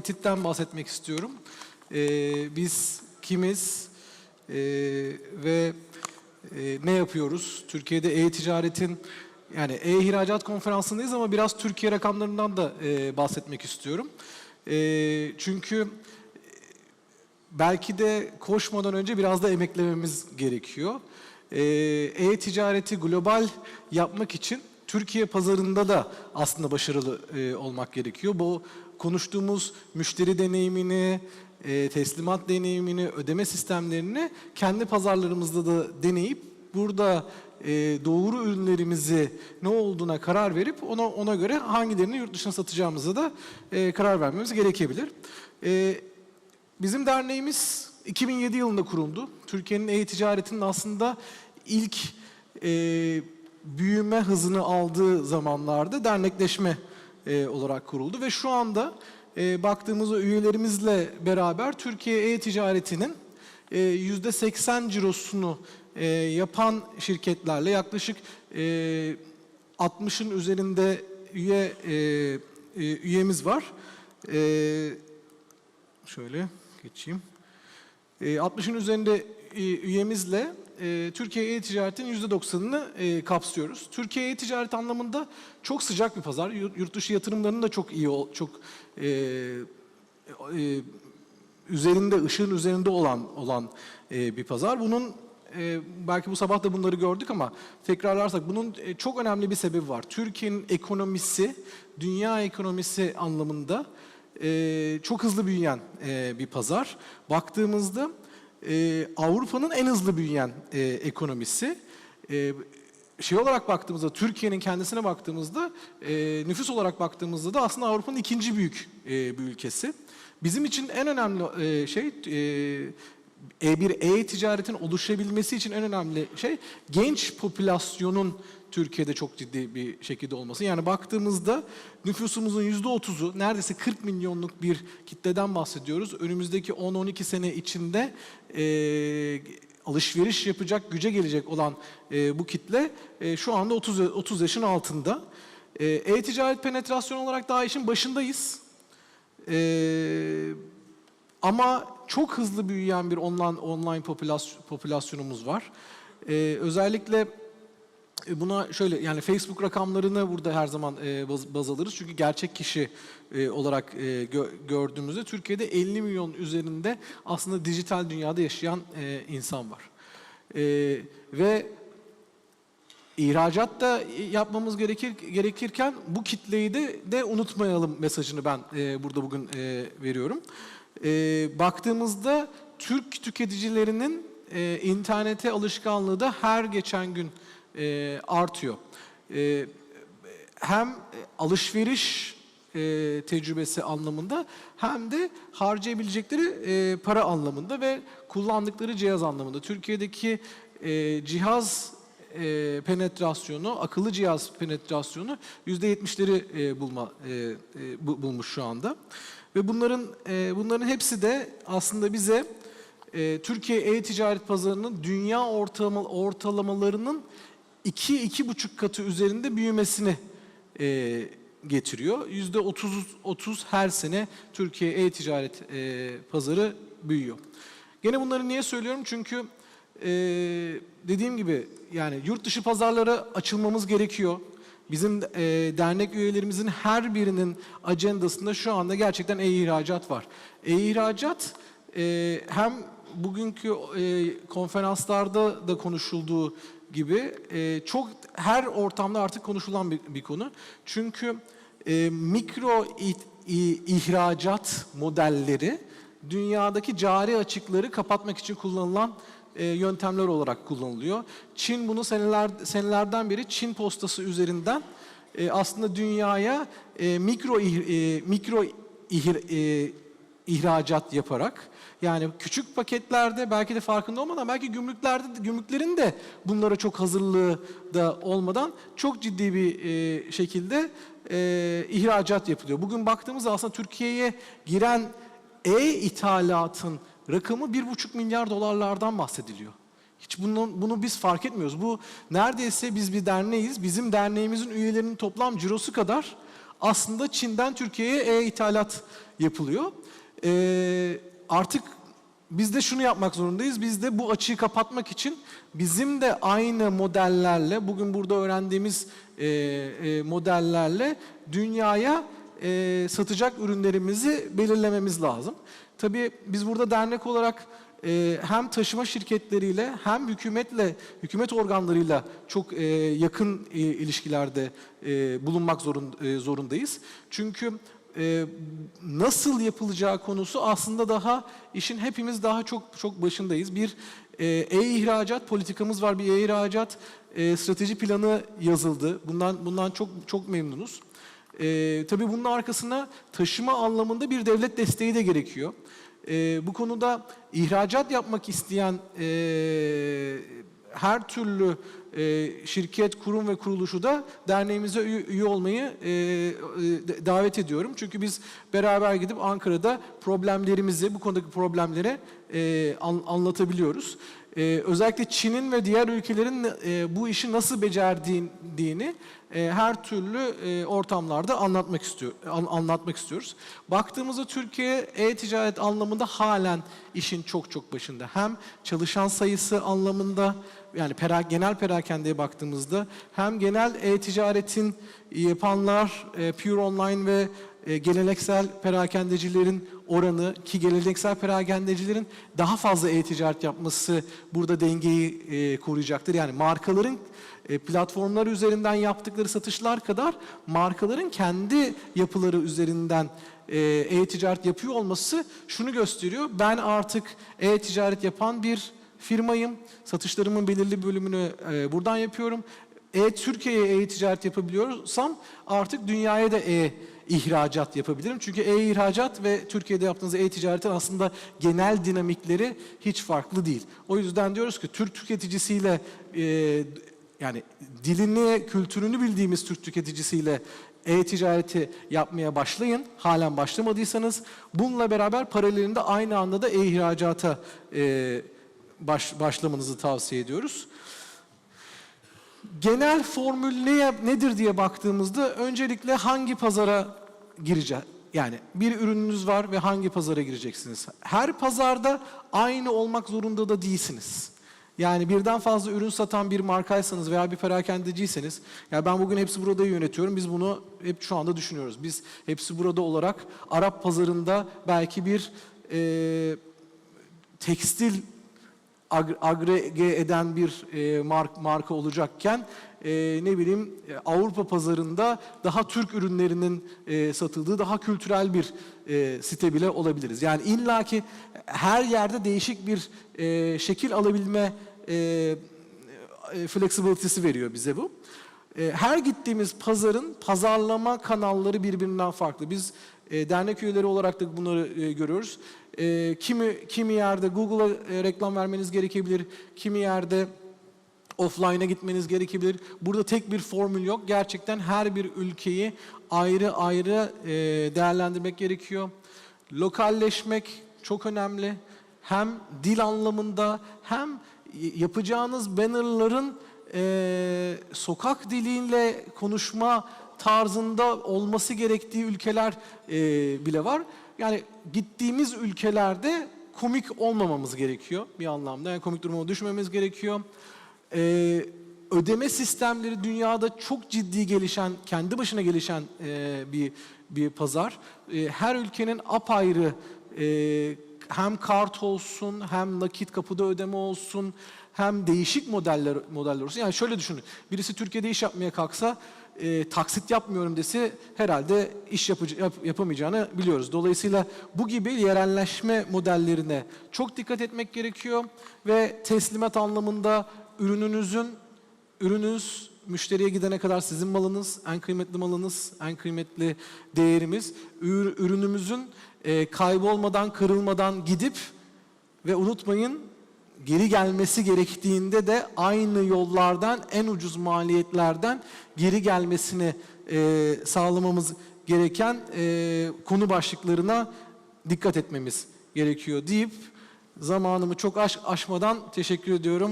ETİT'ten bahsetmek istiyorum. Ee, biz kimiz ee, ve e, ne yapıyoruz? Türkiye'de e-ticaretin yani e-ihracat konferansındayız ama biraz Türkiye rakamlarından da e, bahsetmek istiyorum. E, çünkü belki de koşmadan önce biraz da emeklememiz gerekiyor. E-ticareti global yapmak için Türkiye pazarında da aslında başarılı e, olmak gerekiyor. Bu konuştuğumuz müşteri deneyimini, e, teslimat deneyimini, ödeme sistemlerini kendi pazarlarımızda da deneyip burada e, doğru ürünlerimizi ne olduğuna karar verip ona ona göre hangilerini yurt dışına satacağımıza da e, karar vermemiz gerekebilir. E, Bizim derneğimiz 2007 yılında kuruldu. Türkiye'nin e-ticaretinin aslında ilk e, büyüme hızını aldığı zamanlarda dernekleşme e, olarak kuruldu. Ve şu anda e, baktığımızda üyelerimizle beraber Türkiye e-ticaretinin e, %80 cirosunu e, yapan şirketlerle yaklaşık e, 60'ın üzerinde üye e, e, üyemiz var. E, Şöyle geçeyim. E, 60'ın üzerinde e, üyemizle e, Türkiye e-ticaretin %90'ını e, kapsıyoruz. Türkiye e-ticaret anlamında çok sıcak bir pazar. Yurt dışı yatırımlarının da çok iyi, çok e, e, üzerinde, ışığın üzerinde olan olan e, bir pazar. Bunun e, belki bu sabah da bunları gördük ama tekrarlarsak bunun e, çok önemli bir sebebi var. Türkiye'nin ekonomisi, dünya ekonomisi anlamında e, çok hızlı büyüyen e, bir pazar. Baktığımızda e, Avrupa'nın en hızlı büyüyen e, ekonomisi. E, şey olarak baktığımızda, Türkiye'nin kendisine baktığımızda, e, nüfus olarak baktığımızda da aslında Avrupa'nın ikinci büyük e, bir ülkesi. Bizim için en önemli e, şey, e, bir e-ticaretin oluşabilmesi için en önemli şey genç popülasyonun Türkiye'de çok ciddi bir şekilde olması. Yani baktığımızda nüfusumuzun yüzde otuzu, neredeyse 40 milyonluk bir kitleden bahsediyoruz. Önümüzdeki 10-12 sene içinde e, alışveriş yapacak güce gelecek olan e, bu kitle e, şu anda 30 30 yaşın altında. E, E-ticaret penetrasyonu olarak daha işin başındayız. E, ama çok hızlı büyüyen bir online online popülas- popülasyonumuz var. E, özellikle e, Buna şöyle yani Facebook rakamlarını burada her zaman e, baz, baz alırız. Çünkü gerçek kişi e, olarak e, gö- gördüğümüzde Türkiye'de 50 milyon üzerinde aslında dijital dünyada yaşayan e, insan var. E, ve ihracat da yapmamız gerekir gerekirken bu kitleyi de, de unutmayalım mesajını ben e, burada bugün e, veriyorum. E, baktığımızda Türk tüketicilerinin e, internete alışkanlığı da her geçen gün e, artıyor. E, hem alışveriş e, tecrübesi anlamında hem de harcayabilecekleri e, para anlamında ve kullandıkları cihaz anlamında. Türkiye'deki e, cihaz e, penetrasyonu, akıllı cihaz penetrasyonu %70'leri e, bulma e, e, bu- bulmuş şu anda. Ve bunların e, bunların hepsi de aslında bize e, Türkiye e-ticaret pazarının dünya ortalama, ortalamalarının 2-2,5 katı üzerinde büyümesini e, getiriyor. Yüzde 30, 30 her sene Türkiye e-ticaret e, pazarı büyüyor. Gene bunları niye söylüyorum? Çünkü e, dediğim gibi yani yurt dışı pazarlara açılmamız gerekiyor. Bizim e, dernek üyelerimizin her birinin ajandasında şu anda gerçekten e-ihracat var. E-ihracat e, hem bugünkü e, konferanslarda da konuşulduğu gibi e, çok her ortamda artık konuşulan bir, bir konu. Çünkü e, mikro i- i- ihracat modelleri dünyadaki cari açıkları kapatmak için kullanılan e, yöntemler olarak kullanılıyor. Çin bunu seneler senelerden beri Çin postası üzerinden e, aslında dünyaya e, mikro mikro ihracat yaparak yani küçük paketlerde belki de farkında olmadan belki gümrüklerde gümrüklerin de bunlara çok hazırlığı da olmadan çok ciddi bir şekilde ihracat yapılıyor. Bugün baktığımızda aslında Türkiye'ye giren e-ithalatın rakamı 1,5 milyar dolarlardan bahsediliyor. Hiç bunu, bunu biz fark etmiyoruz. Bu neredeyse biz bir derneğiz. Bizim derneğimizin üyelerinin toplam cirosu kadar aslında Çin'den Türkiye'ye e-ithalat yapılıyor. Ee, artık biz de şunu yapmak zorundayız. Biz de bu açığı kapatmak için bizim de aynı modellerle, bugün burada öğrendiğimiz e, e, modellerle dünyaya e, satacak ürünlerimizi belirlememiz lazım. Tabii biz burada dernek olarak e, hem taşıma şirketleriyle hem hükümetle, hükümet organlarıyla çok e, yakın e, ilişkilerde e, bulunmak zorun, e, zorundayız. Çünkü e, nasıl yapılacağı konusu aslında daha işin hepimiz daha çok çok başındayız. Bir e, e-ihracat politikamız var, bir e-ihracat e, strateji planı yazıldı. Bundan bundan çok çok memnunuz. E, tabii bunun arkasına taşıma anlamında bir devlet desteği de gerekiyor. E, bu konuda ihracat yapmak isteyen e, her türlü e, şirket, kurum ve kuruluşu da derneğimize üye, üye olmayı e, e, davet ediyorum. Çünkü biz beraber gidip Ankara'da problemlerimizi, bu konudaki problemleri e, an- anlatabiliyoruz. E, özellikle Çin'in ve diğer ülkelerin e, bu işi nasıl becerdiğini e, her türlü e, ortamlarda anlatmak istiyor an- anlatmak istiyoruz. Baktığımızda Türkiye e-ticaret anlamında halen işin çok çok başında. Hem çalışan sayısı anlamında yani pera, genel perakendeye baktığımızda hem genel e-ticaretin yapanlar e, Pure Online ve e, geleneksel perakendecilerin oranı ki geleneksel perakendecilerin daha fazla e-ticaret yapması burada dengeyi e, koruyacaktır. Yani markaların e, platformlar üzerinden yaptıkları satışlar kadar markaların kendi yapıları üzerinden e-ticaret yapıyor olması şunu gösteriyor. Ben artık e-ticaret yapan bir firmayım. Satışlarımın belirli bölümünü buradan yapıyorum. E Türkiye'ye e-ticaret yapabiliyorsam artık dünyaya da e ihracat yapabilirim. Çünkü e-ihracat ve Türkiye'de yaptığınız e-ticaretin aslında genel dinamikleri hiç farklı değil. O yüzden diyoruz ki Türk tüketicisiyle e, yani dilini, kültürünü bildiğimiz Türk tüketicisiyle e-ticareti yapmaya başlayın. Halen başlamadıysanız bununla beraber paralelinde aynı anda da e-ihracata e, baş, başlamanızı tavsiye ediyoruz. Genel formül ne, nedir diye baktığımızda öncelikle hangi pazara gireceğiz? Yani bir ürününüz var ve hangi pazara gireceksiniz? Her pazarda aynı olmak zorunda da değilsiniz. Yani birden fazla ürün satan bir markaysanız veya bir perakendeciyseniz, ya ben bugün hepsi burada yönetiyorum. Biz bunu hep şu anda düşünüyoruz. Biz hepsi burada olarak Arap pazarında belki bir e, tekstil ag- agrege eden bir e, mark, marka olacakken e, ne bileyim e, Avrupa pazarında daha Türk ürünlerinin e, satıldığı daha kültürel bir e, site bile olabiliriz. Yani illaki her yerde değişik bir e, şekil alabilme e, e, flexibility'si veriyor bize bu. E, Her gittiğimiz pazarın pazarlama kanalları birbirinden farklı. Biz dernek üyeleri olarak da bunları görüyoruz. Kimi kimi yerde Google'a reklam vermeniz gerekebilir, kimi yerde offline'a gitmeniz gerekebilir. Burada tek bir formül yok. Gerçekten her bir ülkeyi ayrı ayrı e, değerlendirmek gerekiyor. Lokalleşmek çok önemli. Hem dil anlamında hem yapacağınız bannerların e, sokak diliyle konuşma tarzında olması gerektiği ülkeler e, bile var. Yani gittiğimiz ülkelerde komik olmamamız gerekiyor bir anlamda. Yani komik duruma düşmemiz gerekiyor. Ee, ödeme sistemleri dünyada çok ciddi gelişen, kendi başına gelişen e, bir bir pazar. E, her ülkenin apayrı e, hem kart olsun, hem nakit kapıda ödeme olsun, hem değişik modeller modeller olsun. Yani şöyle düşünün. Birisi Türkiye'de iş yapmaya kalksa e, taksit yapmıyorum dese herhalde iş yapıcı, yap- yapamayacağını biliyoruz. Dolayısıyla bu gibi yerelleşme modellerine çok dikkat etmek gerekiyor ve teslimat anlamında ürününüzün ürününüz müşteriye gidene kadar sizin malınız, en kıymetli malınız, en kıymetli değerimiz. Ür- Ürünümüzün e, kaybolmadan, kırılmadan gidip ve unutmayın geri gelmesi gerektiğinde de aynı yollardan, en ucuz maliyetlerden geri gelmesini e, sağlamamız gereken e, konu başlıklarına dikkat etmemiz gerekiyor deyip zamanımı çok aş- aşmadan teşekkür ediyorum.